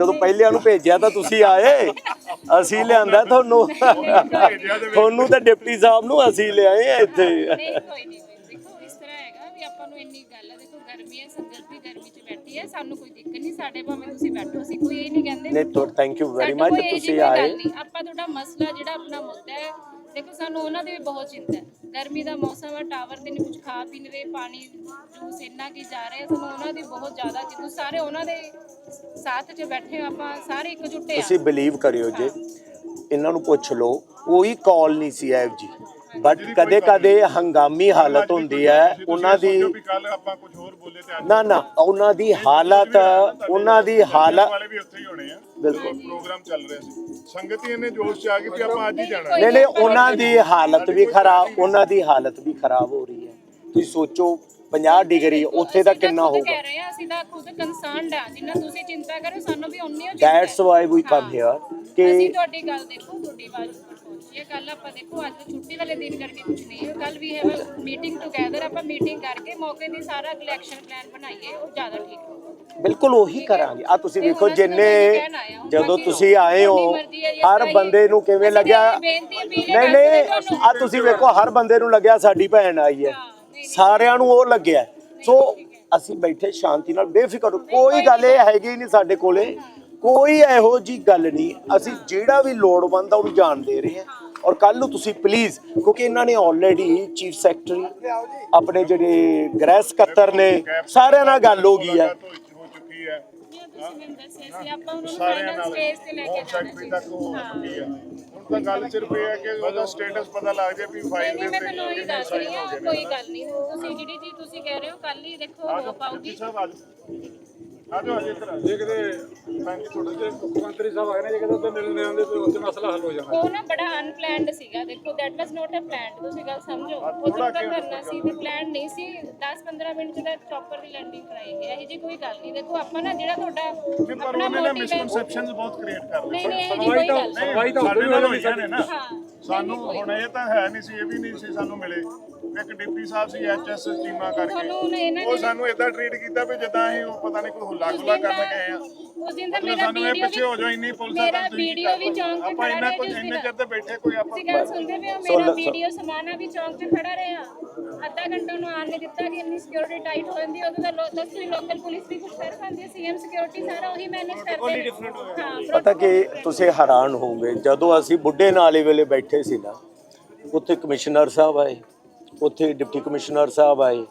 ਜਦੋਂ ਪਹਿਲਿਆਂ ਨੂੰ ਭੇਜਿਆ ਤਾਂ ਤੁਸੀਂ ਆਏ। ਅਸੀਂ ਲਿਆਂਦਾ ਤੁਹਾਨੂੰ। ਤੁਹਾਨੂੰ ਤਾਂ ਡਿਪਟੀ ਸਾਹਿਬ ਨੂੰ ਅਸੀਂ ਲਿਆਏ ਆ ਇੱਥੇ। ਨਹੀਂ, ਕੋਈ ਨਹੀਂ ਦੇਖੋ, ਇਸ ਤਰ੍ਹਾਂ ਹੈਗਾ ਵੀ ਆਪਾਂ ਨੂੰ ਇੰਨੀ ਗੱਲ ਹੈ ਦੇਖੋ, ਗਰਮੀ ਹੈ ਸੰਗਤ ਵੀ ਗਰਮੀ ਬੈਠੀ ਹੈ ਸਾਨੂੰ ਕੋਈ ਦਿੱਕਤ ਨਹੀਂ ਸਾਡੇ ਭਾਵੇਂ ਤੁਸੀਂ ਬੈਠੋ ਅਸੀਂ ਕੋਈ ਇਹ ਨਹੀਂ ਕਹਿੰਦੇ ਨੇ ਤੋਂ ਥੈਂਕ ਯੂ ਵੈਰੀ ਮਚ ਤੁਸੀਂ ਆਏ। ਨਹੀਂ ਆਪਾਂ ਤੁਹਾਡਾ ਮਸਲਾ ਜਿਹੜਾ ਆਪਣਾ ਮੁੱਦਾ ਹੈ ਦੇਖੋ ਸਾਨੂੰ ਉਹਨਾਂ ਦੀ ਵੀ ਬਹੁਤ ਚਿੰਤਾ ਹੈ। ਗਰਮੀ ਦਾ ਮੌਸਮ ਹੈ ਟਾਵਰ ਤੇ ਨਹੀਂ ਕੁਝ ਖਾ ਪੀ ਨਹੀਂ ਰਹੇ ਪਾਣੀ ਜੂਸ ਇੰਨਾ ਕੀ ਜਾ ਰਿਹਾ ਸਾਨੂੰ ਉਹਨਾਂ ਦੀ ਬਹੁਤ ਜ਼ਿਆਦਾ ਜਿੱਦੋਂ ਸਾਰੇ ਉਹਨਾਂ ਦੇ ਸਾਥ 'ਚ ਬੈਠੇ ਆਪਾਂ ਸਾਰੇ ਇਕਜੁੱਟੇ ਆ ਤੁਸੀਂ ਬਲੀਵ ਕਰਿਓ ਜੇ ਇਹਨਾਂ ਨੂੰ ਪੁੱਛ ਲਓ ਕੋਈ ਕਾਲ ਨਹੀਂ ਸੀ ਐਫ ਜੀ ਬਟ ਕਦੇ ਕਦੇ ਹੰਗਾਮੀ ਹਾਲਤ ਹੁੰਦੀ ਹੈ ਉਹਨਾਂ ਦੀ ਵੀ ਕੱਲ ਆਪਾਂ ਕੁਝ ਹੋਰ ਬੋਲੇ ਤੇ ਅੱਜ ਨਾ ਨਾ ਉਹਨਾਂ ਦੀ ਹਾਲਤ ਉਹਨਾਂ ਦੀ ਹਾਲਤ ਵਾਲੇ ਵੀ ਉੱਥੇ ਹੀ ਹੋਣੇ ਆ ਬਿਲਕੁਲ। ਪ੍ਰੋਗਰਾਮ ਚੱਲ ਰਿਹਾ ਸੀ। ਸੰਗਤ ਹੀ ਇਹਨੇ ਜੋਸ਼ ਚ ਆ ਗਈ ਵੀ ਆਪਾਂ ਅੱਜ ਹੀ ਜਾਣਾ ਨਹੀਂ ਨਹੀਂ ਉਹਨਾਂ ਦੀ ਹਾਲਤ ਵੀ ਖਰਾਬ ਉਹਨਾਂ ਦੀ ਹਾਲਤ ਵੀ ਖਰਾਬ ਹੋ ਰਹੀ ਹੈ। ਤੁਸੀਂ ਸੋਚੋ 50 ਡਿਗਰੀ ਉੱਥੇ ਦਾ ਅਸੀਂ ਤਾਂ ਕਿੰਨਾ ਖੁਦ ਹੋਊਗਾ? ਕਹਿ ਰਹੇ ਹਾਂ ਅਸੀਂ ਤਾਂ ਖੁਦ ਕੰਸਰਨਡ ਆ ਜਿੰਨਾ ਤੁਸੀਂ ਚਿੰਤਾ ਕਰੋ ਸਾਨੂੰ ਵੀ ਉਨੀ ਹੋ ਚਿੰਤਾ that's why we come. Here ਅਸੀਂ ਕਿ ਤੁਹਾਡੀ ਗੱਲ ਦੇਖੋ ਤੁਹਾਡੀ ਆਵਾਜ਼ ਉੱਪਰ ਪਹੁੰਚੀ ਹੈ ਕੱਲ ਆਪਾਂ ਦੇਖੋ ਅੱਜ ਛੁੱਟੀ ਵਾਲੇ ਦਿਨ ਕਰਕੇ ਕੁਝ ਨਹੀਂ ਹੈ। ਕੱਲ ਵੀ ਹੈ ਮੀਟਿੰਗ ਟੁਗੇਦਰ ਆਪਾਂ ਮੀਟਿੰਗ ਕਰਕੇ ਮੌਕੇ ਦੀ ਸਾਰਾ ਇਲੈਕਸ਼ਨ ਪਲਾਨ ਬਣਾਈਏ ਉਹ ਜ਼ਿਆਦਾ ਠੀਕ ਹੋਊਗਾ ਬਿਲਕੁਲ ਉਹੀ ਕਰਾਂਗੇ। ਆ ਤੁਸੀਂ ਵੇਖੋ ਜਿੰਨੇ ਜਦੋਂ ਤੁਸੀਂ ਆਏ ਹੋ ਹਰ ਬੰਦੇ ਨੂੰ ਕਿਵੇਂ ਲੱਗਿਆ? ਇਹ ਨਹੀਂ ਨਹੀਂ। ਆ ਤੁਸੀਂ ਵੇਖੋ ਹਰ ਬੰਦੇ ਨੂੰ ਲੱਗਿਆ ਸਾਡੀ ਭੈਣ ਆਈ ਹੈ। ਸਾਰਿਆਂ ਨੂੰ ਉਹ ਲੱਗਿਆ। ਸੋ ਅਸੀਂ ਬੈਠੇ ਸ਼ਾਂਤੀ ਨਾਲ। ਬੇਫਿਕਰ ਕੋਈ ਗੱਲ ਇਹ ਹੈਗੀ ਨਹੀਂ ਸਾਡੇ ਕੋਲੇ। ਕੋਈ ਇਹੋ ਜੀ ਗੱਲ ਨਹੀਂ। ਅਸੀਂ ਜਿਹੜਾ ਵੀ ਲੋੜਵੰਦ ਆ ਉਹਨੂੰ ਜਾਣ ਦੇ ਰਹੇ ਹਾਂ। ਔਰ ਕੱਲ ਨੂੰ ਤੁਸੀਂ ਪਲੀਜ਼ ਕਿਉਂਕਿ ਇਹਨਾਂ ਨੇ ਆਲਰੇਡੀ ਚੀਫ ਸੈਕਟਰੀ ਆਪਣੇ ਜਿਹੜੇ ਗ੍ਰਹਿ ਸਕੱਤਰ ਨੇ ਸਾਰਿਆਂ ਨਾਲ ਗੱਲ ਹੋ ਗਈ ਹੈ। ਸਾਰਿਆਂ ਨਾਲ ਹੋਮ ਜਾਣਾ ਸੈਕਟਰੀ ਤੱਕ ਹੋ। ਚੁੱਕੀ ਹੈ। ਹੁਣ ਤਾਂ ਗੱਲ ਸਿਰਫ ਇਹ ਹੈ ਕਿ ਉਹਦਾ ਸਟੇਟਸ ਪਤਾ ਲੱਗ ਜਾਏ ਵੀ ਫਾਈਲ ਦੇ ਮੈਂ ਉੱਤੇ ਕਿੰਨੇ ਦੱਸ ਸਾਈਨ ਰਹੀ ਹੋ ਗਏ ਕੋਈ ਨੇ ਗੱਲ ਨਹੀਂ। ਤੁਸੀਂ ਜਿਹੜੀ ਚੀਜ਼ ਤੁਸੀਂ ਕਹਿ ਰਹੇ ਹੋ ਕੱਲ ਹੀ ਦੇਖੋ ਹੋ ਪਾਊਗੀ। ਆ। ਆ ਕਿਤੇ ਹਾਂਜੀ ਥੋੜੇ ਜਿਹੇ ਮੁੱਖ ਮੰਤਰੀ ਸਾਹਿਬ ਆਏ ਨੇ ਜੇ ਕਿਤੇ ਉੱਥੇ ਮਿਲਣ ਆਉਂਦੇ ਤੇ ਉੱਥੇ ਮਸਲਾ ਹੱਲ ਹੋ ਜਾਣਾ। ਉਹ ਨਾ ਬੜਾ ਅਨਪਲੈਨਡ ਸੀਗਾ। ਦੇਖੋ that was not a planned ਤੁਸੀਂ ਗੱਲ ਸਮਝੋ। ਉਹ ਤਾਂ ਕਰਨਾ ਸੀ ਤੇ ਪਲਾਨ ਨਹੀਂ ਸੀ। 10-15 ਮਿੰਟ ਚ ਤਾਂ ਚੌਪਰ ਦੀ ਲੈਂਡਿੰਗ ਕਰਾਈ ਹੈ ਇਹ ਜੀ ਕੋਈ ਗੱਲ ਨਹੀਂ। ਦੇਖੋ ਆਪਾਂ ਨਾ ਜਿਹੜਾ ਤੁਹਾਡਾ ਨਹੀਂ ਆਪਣਾ motive ਹੈ- ਮਿਸਕਨਸੈਪਸ਼ਨਸ ਬਹੁਤ ਕ੍ਰੀਏਟ ਕਰ ਨਹੀਂ ਲਏ। ਨਹੀਂ ਇਹ ਜੀ ਕੋਈ ਗੱਲ ਨਹੀਂ। ਸਾਡੇ ਨਾਲ ਵੀ ਹੋਈਆਂ ਨੇ। ਨਾ। ਸਾਨੂੰ ਹੁਣ ਇਹ ਤਾਂ ਹੈ ਨਹੀਂ ਸੀ ਇਹ ਵੀ ਨਹੀਂ ਸੀ ਸਾਨੂੰ ਮਿਲੇ। ਇੱਕ ਡਿਪਟੀ ਸਾਹਿਬ ਸੀ ਐਚਐਸ ਟੀਮਾਂ ਕਰਕੇ। ਤੁਹਾਨੂੰ ਹੁਣ ਇਹਨਾਂ ਉਹ ਨੇ ਸਾਨੂੰ ਇਦਾਂ ਟ੍ਰੀਟ ਕੀਤਾ ਵੀ ਜਿੱਦਾਂ ਅਸੀਂ ਉਹ ਪਤਾ ਨਹੀਂ ਕੋਈ ਹੁੱਲਾ ਗੁੱਲਾ ਕਰਨ ਗਏ ਆ। ਉਸ ਦਿਨ ਤਾਂ ਮਤਲਬ ਮੇਰਾ ਸਾਨੂੰ ਇਹ ਵੀਡੀਓ ਪਿੱਛੇ ਹੋ ਜਾਓ ਇੰਨੀ ਪੁਲਿਸ ਆ ਮੇਰਾ ਤਾਂ ਤੁਸੀਂ ਵੀਡੀਓ ਵੀ ਚੌਂਕ 'ਚ ਆਪਾਂ ਖੜਾ ਇੰਨਾ ਰਿਹਾ ਕੁਝ ਜਿਸ ਇੰਨੇ ਚਿਰ ਤੇ ਬੈਠੇ ਕੋਈ ਆਪਾਂ ਤੁਸੀਂ ਗੱਲ ਸੁਣਦੇ ਪਏ ਹੋ? ਮੇਰਾ ਵੀਡੀਓ ਸਮਾਨਾ ਵੀ ਚੌਂਕ 'ਚ ਖੜਾ ਰਿਹਾ। ਅੱਧਾ ਘੰਟਾ ਨੂੰ ਆਣ ਨਹੀਂ ਦਿੱਤਾ ਕਿ ਇੰਨੀ ਸਿਕਿਉਰਿਟੀ ਟਾਈਟ ਹੋ ਜਾਂਦੀ ਉਦੋਂ ਤਾਂ ਲੋ- ਦੱਸੋ ਲੋਕਲ ਪੁਲਿਸ ਵੀ ਕੁਝ ਕਰ ਪਾਉਂਦੀ ਸੀਐਮ ਸਿਕਿਉਰਿਟੀ ਸਾਰਾ ਉਹੀ ਮੈਨੇਜ ਕਰਦੇ। ਨੇ ਹਾਂ ਪਤਾ ਕਿ ਤੁਸੀਂ ਹੈਰਾਨ ਹੋਵੋਗੇ ਜਦੋਂ ਅਸੀਂ ਬੁੱਢੇ ਨਾਲੇ ਵੇਲੇ ਬੈਠੇ ਸੀ ਨਾ ਉੱਥੇ ਕਮਿਸ਼ਨਰ ਸਾਹਿਬ ਆਏ। ਉੱਥੇ ਡਿਪਟੀ ਕਮਿਸ਼ਨਰ ਸਾਹਿਬ ਆਏ।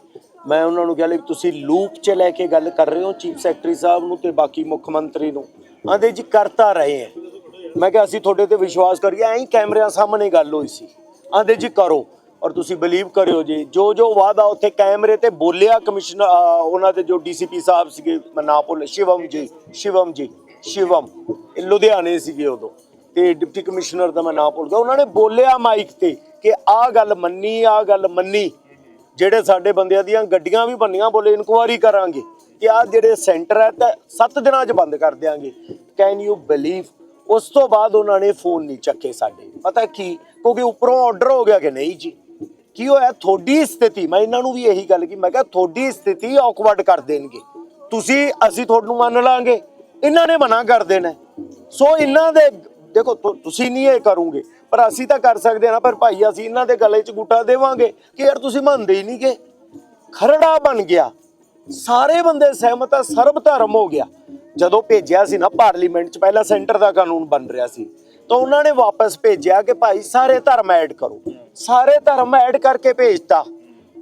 ਮੈਂ ਉਹਨਾਂ ਨੂੰ ਕਿਹਾ ਲਈ ਤੁਸੀਂ ਲੂਪ 'ਚ ਲੈ ਕੇ ਗੱਲ ਕਰ ਰਹੇ ਹੋ ਚੀਫ ਸੈਕਟਰੀ ਸਾਹਿਬ ਨੂੰ ਤੇ ਬਾਕੀ ਮੁੱਖ ਮੰਤਰੀ ਨੂੰ? ਆਂਦੇ ਜੀ, ਕਰਤਾ ਰਹੇ ਹੈ। ਮੈਂ ਕਿਹਾ, ਅਸੀਂ ਤੁਹਾਡੇ ਤੇ ਵਿਸ਼ਵਾਸ ਕਰੀਏ, ਐਂ ਕੈਮਰਿਆਂ ਸਾਹਮਣੇ ਗੱਲ ਹੋਈ ਸੀ। ਆਂਦੇ ਜੀ, ਕਰੋ। ਔਰ ਤੁਸੀਂ ਬਲੀਵ ਕਰਿਓ ਜੀ। ਜੋ ਜੋ ਵਾਦਾ ਉੱਥੇ ਕੈਮਰੇ ਤੇ ਬੋਲਿਆ ਕਮਿਸ਼ਨਰ ਉਹਨਾਂ ਦੇ ਜੋ ਡੀਸੀਪੀ ਸਾਹਿਬ ਸੀਗੇ, ਮੈਂ ਨਾਂ ਭੁੱਲ, ਸ਼ਿਵਮ ਜੀ ਸ਼ਿਵਮ ਜੀ, ਸ਼ਿਵਮ, ਇਹ ਲੁਧਿਆਣੇ ਸੀਗੇ ਉਦੋਂ। ਤੇ ਡਿਪਟੀ ਕਮਿਸ਼ਨਰ ਦਾ ਮੈਂ ਨਾਂ ਭੁੱਲ ਗਿਆ। ਉਹਨਾਂ ਨੇ ਬੋਲਿਆ ਮਾਈਕ ਤੇ। ਕਿ ਆਹ ਗੱਲ ਮੰਨੀ, ਆਹ ਗੱਲ ਮੰਨੀ। ਜਿਹੜੇ ਸਾਡੇ ਬੰਦਿਆਂ ਦੀਆਂ ਗੱਡੀਆਂ ਵੀ ਬੰਨੀਆਂ ਬੋਲੇ ਇਨਕੁਆਰੀ ਕਰਾਂਗੇ ਕਿ ਆਹ ਜਿਹੜੇ ਸੈਂਟਰ ਹੈ, ਤਾਂ 7 ਦਿਨਾਂ 'ਚ ਬੰਦ ਕਰ ਦਿਆਂਗੇ। ਕੈਨ ਯੂ ਬਲੀਵ ਉਸ ਤੋਂ ਬਾਅਦ ਉਹਨਾਂ ਨੇ ਫੋਨ ਨਹੀਂ ਚੱਕੇ ਸਾਡੇ। ਪਤਾ ਕੀ? ਕਿਉਂਕਿ ਉੱਪਰੋਂ ਆਰਡਰ ਹੋ ਗਿਆ ਕਿ ਨਹੀਂ ਜੀ? ਕੀ ਹੋਇਆ? ਤੁਹਾਡੀ ਸਥਿਤੀ, ਮੈਂ ਇਹਨਾਂ ਨੂੰ ਵੀ ਇਹੀ ਗੱਲ ਕੀ ਮੈਂ ਕਿਹਾ ਤੁਹਾਡੀ ਸਥਿਤੀ ਔਕਵਰਡ ਕਰ ਦੇਣਗੇ। ਤੁਸੀਂ, ਅਸੀਂ ਤੁਹਾਨੂੰ ਮੰਨ ਲਾਂਗੇ। ਇਹਨਾਂ ਨੇ ਮਨਾ ਕਰ ਦੇਣਾ। ਸੋ ਇਹਨਾਂ ਦੇ ਦੇਖੋ ਤੁ- ਤੁਸੀਂ ਨਹੀਂ ਇਹ ਕਰੋਗੇ ਪਰ ਅਸੀਂ ਤਾਂ ਕਰ ਸਕਦੇ ਹਾਂ ਨਾ ਪਰ ਭਾਈ ਅਸੀਂ ਇਹਨਾਂ ਦੇ ਗਲੇ 'ਚ ਗੁੱਟਾ ਦੇਵਾਂਗੇ ਕਿ ਯਾਰ ਤੁਸੀਂ ਮੰਨਦੇ ਹੀ ਨਹੀਂਗੇ। ਖਰੜਾ ਬਣ ਗਿਆ। ਸਾਰੇ ਬੰਦੇ ਸਹਿਮਤ ਆ ਸਰਬ ਧਰਮ ਹੋ ਗਿਆ। ਜਦੋਂ ਭੇਜਿਆ ਸੀ ਨਾ ਪਾਰਲੀਮੈਂਟ 'ਚ ਪਹਿਲਾਂ ਸੈਂਟਰ ਦਾ ਕਾਨੂੰਨ ਬਣ ਰਿਹਾ ਸੀ ਤਾਂ ਉਹਨਾਂ ਨੇ ਵਾਪਸ ਭੇਜਿਆ ਕਿ ਭਾਈ ਸਾਰੇ ਧਰਮ ਐਡ ਕਰੋ। ਸਾਰੇ ਧਰਮ ਐਡ ਕਰਕੇ ਭੇਜਤਾ।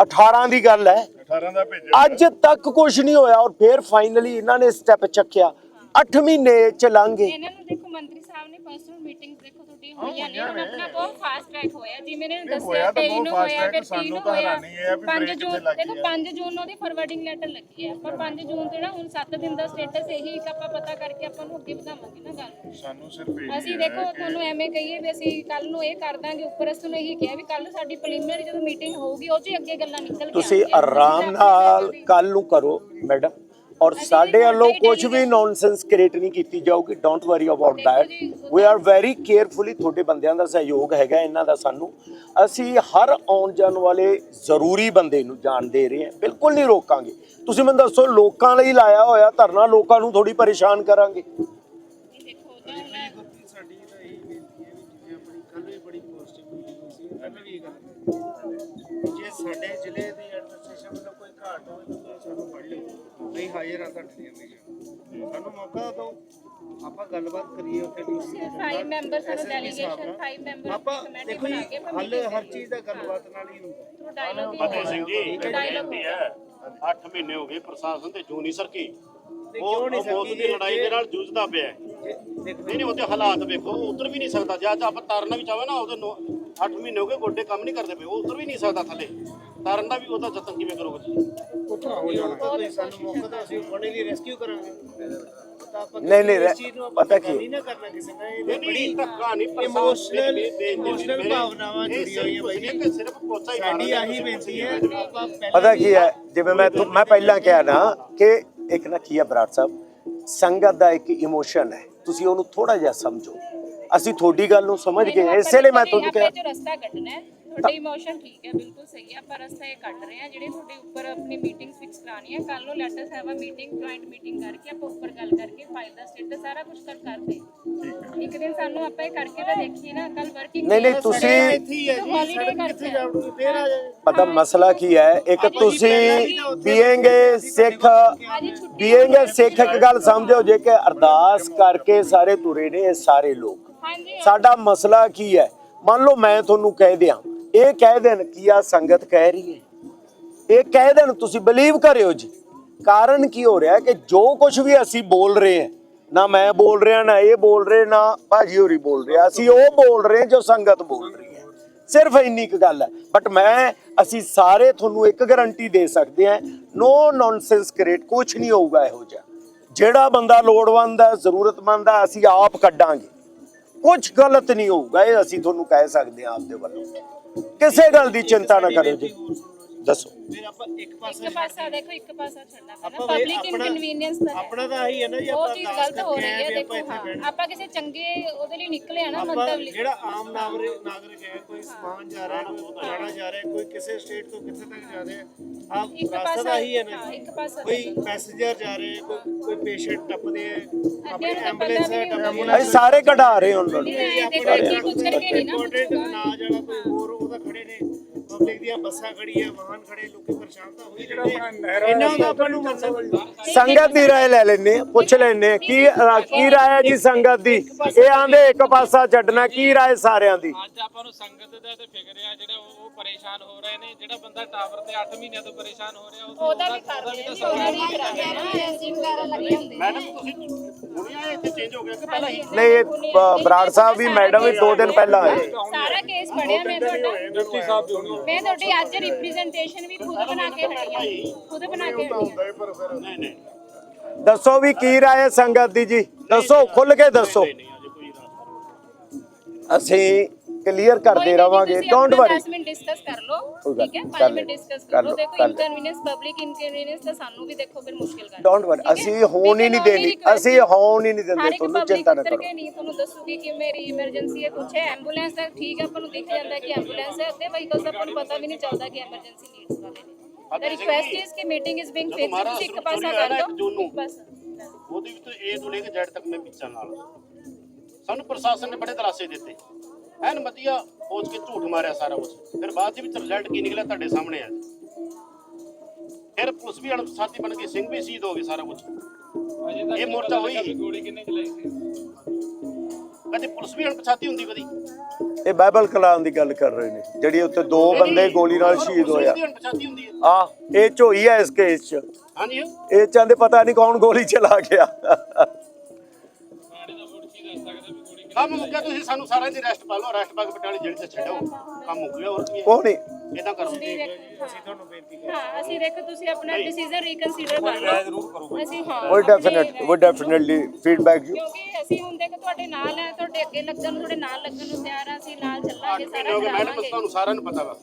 18 ਦੀ ਗੱਲ ਹੈ। 18 ਦਾ ਭੇਜਿਆ ਅੱਜ ਤੱਕ ਕੁਝ ਨਹੀਂ ਹੋਇਆ ਔਰ ਫਿਰ ਫਾਈਨਲੀ ਇਹਨਾਂ ਨੇ ਸਟੈਪ ਚੱਕਿਆ। 8 ਮਹੀਨੇ ਚ ਲੰਘੇ ਇਹਨਾਂ ਨੂੰ ਦੇਖੋ ਮੰਤਰੀ ਸਾਹਿਬ ਨੇ ਪਰਸਨਲ ਮੀਟਿੰਗਸ ਦੇਖੋ ਤੁਹਾਡੀ ਹੋਈਆਂ ਨੇ ਹੁਣ ਆਪਣਾ ਬਹੁਤ ਫਾਸਟ ਟਰੈਕ ਹੋਇਆ। ਜਿਵੇਂ ਨੇ ਦੱਸਿਆ ਤਾਂ 23 ਬਹੁਤ ਨੂੰ fast ਹੋਇਆ ਫਿਰ 30 ਸਾਨੂੰ ਨੂੰ ਤਾਂ ਹੋਇਆ। ਹੈਰਾਨੀ ਇਹ ਆ ਵੀ 5 break ਜੂਨ ਦੇਖੋ ਗਈ 5 ਜੂਨ ਨੂੰ ਉਹਦੀ ਫਾਰਵਰਡਿੰਗ ਲੈਟਰ ਲੱਗੀ ਹੈ ਪਰ 5 ਜੂਨ ਤੇ ਨਾ ਹੁਣ 7 ਦਿਨ ਦਾ ਸਟੇਟਸ ਇਹੀ ਇੱਕ ਆਪਾਂ ਪਤਾ ਕਰਕੇ ਆਪਾਂ ਨੂੰ ਅੱਗੇ ਵਧਾਵਾਂਗੇ ਨਾ ਗੱਲ। ਸਾਨੂੰ ਸਿਰਫ ਇਹ ਅਸੀਂ ਦੇਖੋ ਤੁਹਾਨੂੰ ਐਵੇਂ ਕਹੀਏ ਵੀ ਅਸੀਂ ਕੱਲ ਨੂੰ ਇਹ ਕਰ ਦਾਂਗੇ ਉੱਪਰ ਅਸੀਂ ਨੂੰ ਇਹੀ ਕਿਹਾ ਵੀ ਕੱਲ ਸਾਡੀ ਪ੍ਰੀਲਿਮਿਨਰੀ ਜਦੋਂ ਮੀਟਿੰਗ ਹੋਊਗੀ ਉਹ 'ਚ ਹੀ ਅੱਗੇ ਗੱਲਾਂ ਨਿਕਲ ਕੇ ਤੁਸੀਂ। ਆਰਾਮ ਨਾਲ ਕੱਲ ਨੂੰ ਕਰੋ ਮੈਡਮ। ਔਰ ਸਾਡੇ ਵੱਲੋਂ ਕੁਝ ਵੀ ਨੌਨਸੈਂਸ ਕ੍ਰੀਏਟ ਨਹੀਂ ਕੀਤੀ ਜਾਊਗੀ don't worry about that we are very carefully ਤੁਹਾਡੇ ਬੰਦਿਆਂ ਦਾ ਸਹਿਯੋਗ ਹੈਗਾ ਇਹਨਾਂ ਦਾ ਸਾਨੂੰ। ਅਸੀਂ ਹਰ ਆਉਣ ਜਾਣ ਵਾਲੇ ਜ਼ਰੂਰੀ ਬੰਦੇ ਨੂੰ ਜਾਣ ਦੇ ਰਹੇ ਹਾਂ ਬਿਲਕੁਲ ਨਹੀਂ ਰੋਕਾਂਗੇ। ਤੁਸੀਂ ਮੈਨੂੰ ਦੱਸੋ ਲੋਕਾਂ ਲਈ ਲਾਇਆ ਹੋਇਆ ਧਰਨਾ ਲੋਕਾਂ ਨੂੰ ਥੋੜੀ ਪਰੇਸ਼ਾਨ ਕਰਾਂਗੇ। ਜੇ ਸਾਡੇ ਜ਼ਿਲ੍ਹੇ ਦੀ ਐਡਮਿਨਿਸਟ੍ਰੇਸ਼ਨ ਵੱਲੋਂ ਕੋਈ ਘਾਟ ਹੋਵੇ ਆ ਤੁਹਾਡੇ ਲਈ ਸਾਨੂੰ ਮੌਕਾ ਦਿਓ। ਆਪਾਂ ਗੱਲਬਾਤ ਕਰੀਏ ਉੱਥੇ ਡੀਸੀ ਫਾਈਵ ਮੈਂਬਰ ਸਾਨੂੰ ਡੈਲੀਗੇਸ਼ਨ ਫਾਈਵ ਮੈਂਬਰ ਆਪਾਂ ਦੇਖੋ ਜੀ ਹੱਲ ਹਰ ਚੀਜ਼ ਦਾ ਗੱਲਬਾਤ ਨਾਲ ਹੀ ਹੁੰਦਾ। ਡਾਇਲੋਗ ਫਤਿਹ ਸਿੰਘ ਜੀ ਬੇਨਤੀ ਹੈ 8 ਮਹੀਨੇ ਹੋ ਗਏ ਪ੍ਰਸ਼ਾਸਨ ਤੇ ਜੂ ਨਹੀਂ ਸਰਕੀ। ਉਹ ਮੌਤ? ਦੀ ਲੜਾਈ ਦੇ ਨਾਲ ਜੂਝਦਾ ਪਿਆ ਨਹੀਂ ਨਹੀਂ ਉਹਦੇ ਹਾਲਾਤ ਵੇਖੋ ਉਤਰ ਵੀ ਨਹੀਂ ਸਕਦਾ। ਜੇ ਅੱਜ ਆਪਾਂ ਤਾਰਨਾ ਵੀ ਚਾਹਵੇ ਨਾ ਉਹਦੇ 8 ਮਹੀਨੇ ਹੋ ਗਏ ਗੋਡੇ ਕੰਮ ਨਹੀਂ ਕਰਦੇ ਪਏ ਉਹ ਉਤਰ ਵੀ ਨਹੀਂ ਸਕਦਾ ਥੱਲੇ। ਤਾਰਨ ਦਾ ਵੀ ਉਹਦਾ ਯਤਨ ਕਿਵੇਂ ਕਰੋਗੇ ਤੁਸੀਂ? ਉੱਥੋਂ ਹੋ ਜਾਣਾ। ਤਾਂ ਤੁਸੀਂ ਸਾਨੂੰ ਮੌਕਾ ਦਿਓ ਅਸੀਂ ਉਹਨੇ ਲਈ ਰੈਸਕਿਊ ਕਰਾਂਗੇ। ਤਾਂ ਆਪਾਂ ਨਹੀਂ, ਨਹੀਂ, ਨੂੰ ਪਤਾ ਕੀ? ਨਹੀਂ ਨਾ ਕਰਨਾ ਕਿਸੇ ਇਹ ਨਹੀਂ ਬੜੀ ਨਹੀਂ ਧੱਕਾ ਨਹੀਂ ਇਮੋਸ਼ਨਲ ਇਮੋਸ਼ਨਲ ਇਮੋਸ਼ਨਲ ਭਾਵਨਾਵਾਂ ਜੁੜੀਆਂ ਹੋਈਆਂ ਬਾਈ ਜੀ। ਸਿਰਫ ਪੋਚਾ ਹੀ ਸਾਡੀ ਆਹੀ ਬੇਨਤੀ ਹੈ ਪਤਾ ਕੀ ਹੈ? ਜਿਵੇਂ ਮੈਂ ਤੁ- ਮੈਂ ਪਹਿਲਾਂ ਕਿਹਾ ਨਾ ਕਿ ਇੱਕ ਨਾ ਕੀ ਹੈ ਬਰਾੜ ਸਾਹਿਬ? ਸੰਗਤ ਦਾ ਇੱਕ ਇਮੋਸ਼ਨ ਹੈ। ਤੁਸੀਂ ਉਹਨੂੰ ਥੋੜਾ ਜਿਹਾ ਸਮਝੋ। ਅਸੀਂ ਤੁਹਾਡੀ ਗੱਲ ਨੂੰ ਸਮਝ ਗਏ। ਇਸੇ ਲਈ ਮੈਂ ਤੁਹਾਨੂੰ ਕਿਹਾ ਜੋ ਰਸਤਾ ਕੱਢਣਾ ਹੈ ਤੁਹਾਡੇ ਇਮੋਸ਼ਨ ਠੀਕ ਹੈ ਬਿਲਕੁਲ ਸਹੀ ਹੈ ਪਰ ਰਸਤਾ ਇਹ ਕੱਢ ਰਹੇ ਆ ਜਿਹੜੇ ਤੁਹਾਡੇ ਉੱਪਰ ਆਪਣੀ ਮੀਟਿੰਗਸ ਫਿਕਸ ਕਰਾਣੀ ਹੈ ਕੱਲ ਨੂੰ let us have a meeting joint meeting ਕਰਕੇ ਆਪਾਂ ਉੱਪਰ ਗੱਲ ਕਰਕੇ ਫਾਈਲ ਦਾ ਸਟੇਟਸ ਸਾਰਾ ਕੁਝ ਕਰ ਕਰਦੇ ਇੱਕ ਦਿਨ ਸਾਨੂੰ ਆਪਾਂ ਇਹ ਕਰਕੇ ਤਾਂ ਦੇਖੀਏ ਨਾ ਕੱਲ ਵਰਕਿੰਗ ਨਹੀਂ, ਨਹੀਂ, ਤੁਸੀਂ- ਹੀ ਹੈ ਸੜਕ ਕਰਕੇ ਫੇਰ ਆ ਜਾਏ ਪਤਾ ਮਸਲਾ ਕੀ ਹੈ ਇੱਕ ਤੁਸੀਂ ਬੀਏਂਗੇ ਸਿੱਖ ਬੀਏਂਗੇ ਸਿੱਖ ਇੱਕ ਗੱਲ ਸਮਝੋ ਜੇ ਕਿ ਅਰਦਾਸ ਕਰਕੇ ਸਾਰੇ ਤੁਰੇ ਨੇ ਇਹ ਸਾਰੇ ਲੋਕ। ਸਾਡਾ ਮਸਲਾ ਕੀ ਹੈ? ਮੰਨ ਲਓ ਮੈਂ ਤੁਹਾਨੂੰ ਕਹਿ ਦਿਆਂ ਇਹ ਕਹਿ ਦੇਣ ਕੀ ਆ ਸੰਗਤ ਕਹਿ ਰਹੀ ਹੈ। ਇਹ ਕਹਿ ਦੇਣ ਤੁਸੀਂ ਬਲੀਵ ਕਰਿਓ ਜੀ। ਕਾਰਨ ਕੀ ਹੋ ਰਿਹਾ ਕਿ ਜੋ ਕੁਝ ਵੀ ਅਸੀਂ ਬੋਲ ਰਹੇ ਹਾਂ, ਨਾ ਮੈਂ ਬੋਲ ਰਿਹਾ, ਨਾ ਇਹ ਬੋਲ ਰਹੇ, ਨਾ ਭਾਜੀ ਹੋਰੀ ਬੋਲ ਰਿਹਾ, ਅਸੀਂ ਉਹ ਬੋਲ ਰਹੇ ਜੋ ਸੰਗਤ ਬੋਲ ਰਹੀ ਹੈ। ਸਿਰਫ ਇੰਨੀ ਕੁ ਗੱਲ ਹੈ। ਬਟ ਮੈਂ, ਅਸੀਂ ਸਾਰੇ ਤੁਹਾਨੂੰ ਇੱਕ ਗਾਰੰਟੀ ਦੇ ਸਕਦੇ ਹਾਂ ਨੋ ਨੌਨਸੈਂਸ ਕ੍ਰੀਏਟ ਕੁਝ ਨਹੀਂ ਹੋਊਗਾ ਇਹੋ ਜਿਹਾ। ਜਿਹੜਾ ਬੰਦਾ ਲੋੜਵੰਦ ਹੈ, ਜ਼ਰੂਰਤਮੰਦ ਹੈ, ਅਸੀਂ ਆਪ ਕੱਢਾਂਗੇ। ਕੁਝ ਗਲਤ ਨਹੀਂ ਹੋਊਗਾ ਇਹ ਅਸੀਂ ਤੁਹਾਨੂੰ ਕਹਿ ਸਕਦੇ ਹਾਂ ਆਪਦੇ ਵੱਲੋਂ। ਕਿਸੇ ਗੱਲ ਦੀ ਚਿੰਤਾ ਨਾ ਕਰੋ ਜੀ। ਦੱਸੋ। ਫਿਰ ਆਪਾਂ ਇੱਕ ਪਾਸੇ ਇੱਕ ਪਾਸਾ ਦੇਖੋ ਇੱਕ ਪਾਸਾ ਛੱਡਣਾ ਪੈਣਾ। ਆਪਾਂ ਵੀ ਪਬਲਿਕ ਆਪਣਾ- ਇਨਕਨਵੀਨੀਅੰਸ ਤਾਂ ਹੈ। ਆਪਣਾ ਤਾਂ ਆਹੀ ਹੈ ਨਾ ਜੀ ਉਹ ਆਪਾਂ ਚੀਜ਼ ਗਲਤ ਹੋ ਰਹੀ ਹੈ ਦੇਖੋ ਹਾਂ। ਆਪਾਂ ਕਿਸੇ ਚੰਗੇ ਉਹਦੇ ਲਈ ਨਿਕਲੇ ਆ ਨਾ ਮੰਤਵ ਲਈ। ਜਿਹੜਾ ਆਮ ਨਾਗਰਿਕ ਨਾਗਰਿਕ ਹੈ ਕੋਈ ਸਮਾਨ ਜਾ ਰਿਹਾ ਹੈ ਕੋਈ ਜਾਣਾ ਜਾ ਰਿਹਾ ਹੈ ਕੋਈ ਕਿਸੇ ਸਟੇਟ ਤੋਂ ਕਿੱਥੇ ਤੱਕ ਜਾ ਰਿਹਾ ਹੈ ਆਪ ਇੱਕ ਰਾਸਤਾ ਪਾਸਾ ਤਾਂ ਆਹੀ ਹੈ ਨਾ ਹਾਂ, ਜੀ। ਇੱਕ ਪਾਸਾ ਕੋਈ ਪੈਸੇਂਜਰ ਜਾ ਰਹੇ ਹੈ ਕੋਈ ਕੋਈ ਪੇਸ਼ੈਂਟ ਟੱਪਦੇ ਹੈ ਆਪਣੀ ਨੂੰ ਤਾਂ ਐਂਬੂਲੈਂਸ ਪਤਾ ਹੈ ਵੀ ਟੱਪਦੀ ਨਹੀਂ ਹੈ ਅਸੀਂ ਸਾਰੇ ਕਢਾ ਰਹੇ ਹਾਂ ਉਹਨਾਂ ਨੂੰ। ਇਹ ਦੇਖੋ ਇੱਕ ਕੁਝ ਕਰਕੇ ਨਹੀਂ ਨਾ। ਇੰਪੋਰਟੈਂਟ ਨਾ ਜਾਣਾ ਕੋਈ ਹੋਰ ਪਬਲਿਕ ਦੀਆਂ ਬੱਸਾਂ ਖੜੀਆਂ ਵਾਹਨ ਖੜੇ ਲੋਕੀ ਪਰੇਸ਼ਾਨ ਤਾਂ ਹੋਈ ਆਪਣਾ ਜਾਂਦੇ ਨਹਿਰਾਂ ਇਹਨਾਂ ਦਾ ਆਪਾਂ ਨੂੰ ਮਤਲਬ ਸੰਗਤ ਦੀ ਰਾਏ ਲੈ ਲੈਣੇ ਪੁੱਛ ਲੈਣੇ ਕੀ ਕੀ ਰਾਏ ਹੈ ਜੀ ਸੰਗਤ ਦੀ? ਇਹ ਆਂਦੇ ਇੱਕ ਪਾਸਾ ਛੱਡਣਾ ਕੀ ਰਾਏ ਸਾਰਿਆਂ ਦੀ? ਅੱਜ ਆਪਾਂ ਨੂੰ ਸੰਗਤ ਦਾ ਤੇ ਫਿਕਰ ਆ ਜਿਹੜਾ ਉਹ ਪਰੇਸ਼ਾਨ ਹੋ ਰਹੇ ਨੇ ਜਿਹੜਾ ਬੰਦਾ ਟਾਵਰ ਤੇ 8 ਮਹੀਨਿਆਂ ਤੋਂ ਪਰੇਸ਼ਾਨ ਹੋ ਰਿਹਾ ਉਹ ਉਹਦਾ ਵੀ ਕਰ ਰਹੇ ਜੀ, ਉਹਦਾ ਵੀ ਕਰਾ ਰਹੇ ਆ ਐਸੀ ਵਗੈਰਾ ਲੱਗੇ ਹੁੰਦੇ। ਮੈਡਮ ਤੁਸੀਂ ਹੁਣੇ ਆਏ ਇੱਥੇ ਚੇਂਜ ਹੋ ਗਿਆ ਕਿ ਪਹਿਲਾਂ ਹੀ? ਨਹੀਂ ਇਹ, ਬਰਾੜ ਸਾਹਿਬ ਵੀ ਮੈਡਮ ਵੀ ਦੋ ਦਿਨ ਪਹਿਲਾਂ ਆਏ। ਸਾਰਾ ਕੇਸ ਪੜਿਆ ਮੈਂ ਤੁਹਾਡਾ। ਡਿਪਟੀ ਸਾਹਿਬ ਵੀ ਹੋਣੀ ਮੈਂ ਤੁਹਾਡੀ ਅੱਜ ਰਿਪਰੈਜ਼ੈਂਟੇਸ਼ਨ ਵੀ ਖੁਦ ਬਣਾ ਕੇ ਹਟੀ ਹਾਂ। ਖੁਦ ਬਣਾ ਕੇ ਹਟੀ ਹਾਂ। ਨਹੀਂ ਨਹੀਂ ਦੱਸੋ ਵੀ ਕੀ ਰਾਏ ਹੈ ਸੰਗਤ ਦੀ ਜੀ? ਦੱਸੋ ਖੁੱਲ ਕੇ ਦੱਸੋ। ਅਸੀਂ ਕਲੀਅਰ ਕਰਦੇ ਰਵਾਂਗੇ ਡੋਂਟ ਵਰੀ 10 ਮਿੰਟ ਡਿਸਕਸ ਕਰ ਲਓ ਕੋਈ ਗੱਲ ਠੀਕ ਹੈ ਨਹੀਂ, 5 ਕਰ ਮਿੰਟ ਲਓ, ਡਿਸਕਸ ਕਰ ਕਰ ਲਓ ਲਓ, ਦੇਖੋ ਕਰ ਲਓ। ਇਨਕਨਵੀਨੀਅੰਸ ਪਬਲਿਕ ਇਨਕਨਵੀਨੀਅੰਸ ਤਾਂ ਸਾਨੂੰ ਵੀ ਦੇਖੋ ਫਿਰ ਮੁਸ਼ਕਿਲ ਕਰ ਡੋਂਟ ਵਰੀ ਅਸੀਂ ਹੋਣ ਹੀ ਨਹੀਂ ਦੇਣੀ ਅਸੀਂ ਹੋਣ ਹੀ ਨਹੀਂ ਦਿੰਦੇ ਤੁਹਾਨੂੰ ਚਿੰਤਾ ਨਾ ਕਰੋ ਕੇ ਨਹੀਂ ਤੁਹਾਨੂੰ ਦੱਸੂਗੀ ਕਿ ਮੇਰੀ ਇਮਰਜੈਂਸੀ ਹੈ ਕੁਛ ਹੈ ਐਂਬੂਲੈਂਸ ਦਾ ਠੀਕ ਹੈ ਆਪਾਂ ਨੂੰ ਦਿਖ ਜਾਂਦਾ ਕਿ ਐਂਬੂਲੈਂਸ ਹੈ ਅੱਧੇ ਵਹੀਕਲਸ ਆਪਾਂ ਨੂੰ ਪਤਾ ਵੀ ਨਹੀਂ ਚੱਲਦਾ ਕਿ ਐਮਰਜੈਂਸੀ ਨੀਡਸ ਵਾਲੇ ਨੇ The request is ਕਿ meeting is being fixed ਤੁਸੀਂ ਇੱਕ ਪਾਸਾ ਕਰ ਦਿਓ ਇੱਕ ਪਾਸਾ ਉਹਦੇ ਵਿੱਚ ਏ ਤੋਂ ਲੈ ਕੇ ਜ਼ੈਡ ਤੱਕ ਮੈਂ ਪਿੱਛਾ ਨਾਲ ਸਾਨੂੰ ਪ੍ਰਸ਼ਾਸਨ ਨੇ ਬੜੇ ਦਰਾਸੇ ਦਿੱਤੇ ਐਨ ਵਧੀਆ ਸੋਚ ਕੇ ਝੂਠ ਮਾਰਿਆ ਸਾਰਾ ਕੁਝ ਫਿਰ ਬਾਅਦ ਦੇ ਵਿੱਚ ਰਿਜ਼ਲਟ ਕੀ ਨਿਕਲਿਆ ਤੁਹਾਡੇ ਸਾਹਮਣੇ ਆ। ਫਿਰ ਪੁਲਿਸ ਵੀ ਅਣਪਛਾਤੀ ਬਣ ਗਈ ਸਿੰਘ ਵੀ ਸ਼ਹੀਦ ਹੋ ਗਏ ਸਾਰਾ ਕੁਝ ਇਹ ਮੋਰਚਾ ਹੋਈ। ਗੋਲੀ ਕਿੰਨੇ ਚਲਾਈ ਸੀ। ਕਦੇ ਪੁਲਿਸ ਵੀ ਅਣਪਛਾਤੀ ਹੁੰਦੀ ਕਦੀ? ਇਹ ਬਾਈਬਲ ਕਲਾਮ ਦੀ ਗੱਲ ਕਰ ਰਹੇ ਨੇ ਜਿਹੜੀ ਉੱਤੇ ਦੋ ਬੰਦੇ ਗੋਲੀ ਨਾਲ ਸ਼ਹੀਦ ਹੋਇਆ। ਆ ਇਹ ਝੋਈ ਹੈ ਇਸ ਕੇਸ 'ਚ। ਹਾਂਜੀ। ਇਹ ਚਾਹੁੰਦੇ ਪਤਾ ਨਹੀਂ ਕੌਣ ਗੋਲੀ ਚਲਾ ਗਿਆ। ਕੰਮ ਮੁੱਕਿਆ ਤੁਸੀਂ ਸਾਨੂੰ ਸਾਰਿਆਂ ਦੀ ਰੈਸਟ ਪਾ ਲਓ ਰੈਸਟ ਪਾ ਕੇ ਪਟਿਆਲੇ ਜੇਲ੍ਹ 'ਚ ਛੱਡੋ। ਕੰਮ ਮੁੱਕ ਗਿਆ ਹੋਰ ਕੀ ਹੈ? ਉਹ ਨਹੀਂ ਇਦਾਂ ਕਰੋ। ਅਸੀਂ ਤੁਹਾਨੂੰ ਬੇਨਤੀ ਕਰਦੇ ਹਾਂ ਅਸੀਂ ਦੇਖੋ ਤੁਸੀਂ ਆਪਣਾ ਡਿਸੀਜਨ ਰੀਕਨਸੀਡਰ ਕਰ ਲਓ। ਜ਼ਰੂਰ ਕਰੋ ਅਸੀਂ ਹਾਂ ਉਹ ਆਪਣੀ ਡੈਫੀਨਿਟ ਉਹ ਡੈਫੀਨਿਟਲੀ ਫੀਡਬੈਕ ਯੂ ਕਿਉਂਕਿ ਅਸੀਂ ਹੁਣ ਦੇਖੋ ਤੁਹਾਡੇ ਨਾਲ ਹੈ ਤੁਹਾਡੇ ਅੱਗੇ ਲੱਗਣ ਨੂੰ ਤੁਹਾਡੇ ਨਾਲ ਲੱਗਣ ਨੂੰ ਤਿਆਰ ਆ ਅਸੀਂ ਨਾਲ ਚੱਲਾਂਗੇ ਸਾਰਾ ਹੋ ਮੈਡਮ ਕਰਾਵਾਂਗੇ ਤੁਹਾਨੂੰ ਸਾਰਿਆਂ ਨੂੰ ਪਤਾ ਵਾ।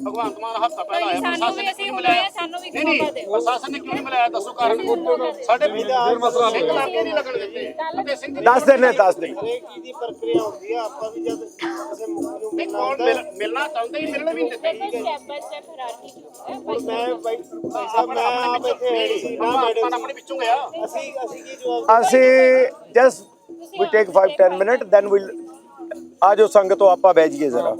ਭਗਵੰਤ ਮਾਨ ਹਫਤਾ ਪਹਿਲਾਂ ਆਇਆ ਸਾਨੂੰ ਪ੍ਰਸ਼ਾਸਨ ਵੀ ਨੇ ਅਸੀਂ ਹੁਣ ਆਏ, ਸਾਨੂੰ ਵੀ ਨਹੀਂ ਨਹੀਂ। ਪ੍ਰਸ਼ਾਸਨ ਨੇ ਕਿਉਂ ਨਹੀਂ ਮਿਲਾਇਆ? ਦੱਸੋ ਕਾਰਨ। ਸਾਡੇ ਫਿਰ ਮਸਲਾ ਨਹੀਂ ਲੱਗਣ ਦਿੱਤੇ। ਦੱਸ ਦਿੰਨੇ ਦੱਸ ਦਿੰਨੇ ਹਰੇਕ ਚੀਜ਼ ਦੀ ਪ੍ਰਕਿਰਿਆ ਹੁੰਦੀ ਆ ਆਪਾਂ ਵੀ ਜਦ ਕਿਸੇ ਮੁੱਖ ਨੂੰ ਨਹੀਂ ਮਿਲਣਾ ਕੌਣ ਹੁੰਦਾ ਮਿਲ- ਮਿਲਣਾ ਚਾਹੁੰਦੇ ਹੀ ਮਿਲਣ ਵੀ ਨਹੀਂ ਦਿੱਤੇ ਦੇਖੋ ਸਟੈਪ ਬਾਈ ਸਟੈਪ ਹਰਾਰਕੀ ਹੈ ਹੁਣ ਮੈਂ ਬਾਈ ਭਾਈ ਸਾਹਿਬ ਮੈਂ ਆਪ ਇੱਥੇ ਆਈ ਸੀ ਨਾ ਮਾਨ ਮੈਡਮ ਆਪਣੇ ਵਿੱਚੋਂ ਗਿਆ। ਅਸੀਂ ਅਸੀਂ ਕੀ ਜਵਾਬ ਅਸੀਂ just we take 5 10 minute then will ਆ ਜਾਓ ਸੰਗਤੋਂ ਆਪਾਂ ਬਹਿ ਜਾਈਏ ਜ਼ਰਾ।